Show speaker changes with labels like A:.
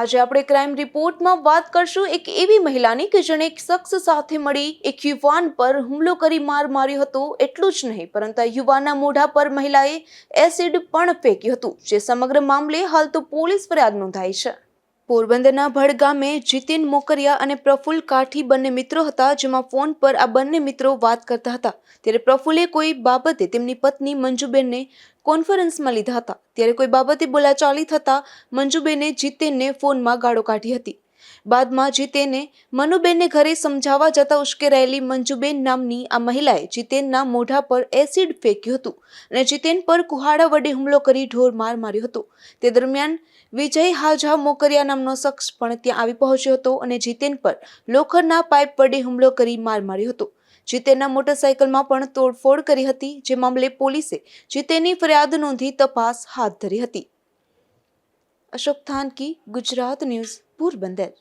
A: આજે આપણે ક્રાઇમ રિપોર્ટમાં વાત કરશું એક એવી મહિલાની કે જેણે એક શખ્સ સાથે મળી એક યુવાન પર હુમલો કરી માર માર્યો હતો, એટલું જ નહીં, પરંતુ યુવાનના મોઢા પર મહિલાએ એસિડ પણ ફેંક્યું હતું, જે સમગ્ર મામલે હાલ તો પોલીસ ફરિયાદ નોંધાઈ છે. પોરબંદરના ભડ ગામે જીતિન મોકરિયા અને પ્રફુલ કાઠી બંને મિત્રો હતા, જેમાં ફોન પર આ બંને મિત્રો વાત કરતા હતા. ત્યારે પ્રફુલે કોઈ બાબતે તેમની પત્ની મંજુબેનને કોન્ફરન્સમાં લીધા હતા. ત્યારે કોઈ બાબતે બોલાચાલી થતા મંજુબેને જીતેનને ફોનમાં ગાળો કાઢી હતી. બાદમાં જીતેને મનુબેનને ઘરે સમજાવવા જતા ઉશ્કેરાયેલી મંજુબેન નામની આ મહિલાએ જીતેનના મોઢા પર એસિડ ફેંક્યું હતું અને જીતેન પર કુહાડા વડે હુમલો કરી ઢોર માર માર્યો હતો. તે દરમિયાન વિજય હાજા મોકરિયા નામનો શખ્સ પણ ત્યાં આવી પહોંચ્યો હતો અને જીતેન પર લોખંડના પાઇપ વડે હુમલો કરી માર માર્યો હતો. જીતેનના મોટરસાયકલમાં પણ તોડફોડ કરી હતી, જે મામલે પોલીસે જીતેની ફરિયાદ નોંધી તપાસ હાથ ધરી હતી. અશોક થાનકી, ગુજરાત ન્યૂઝ. પોરબંદર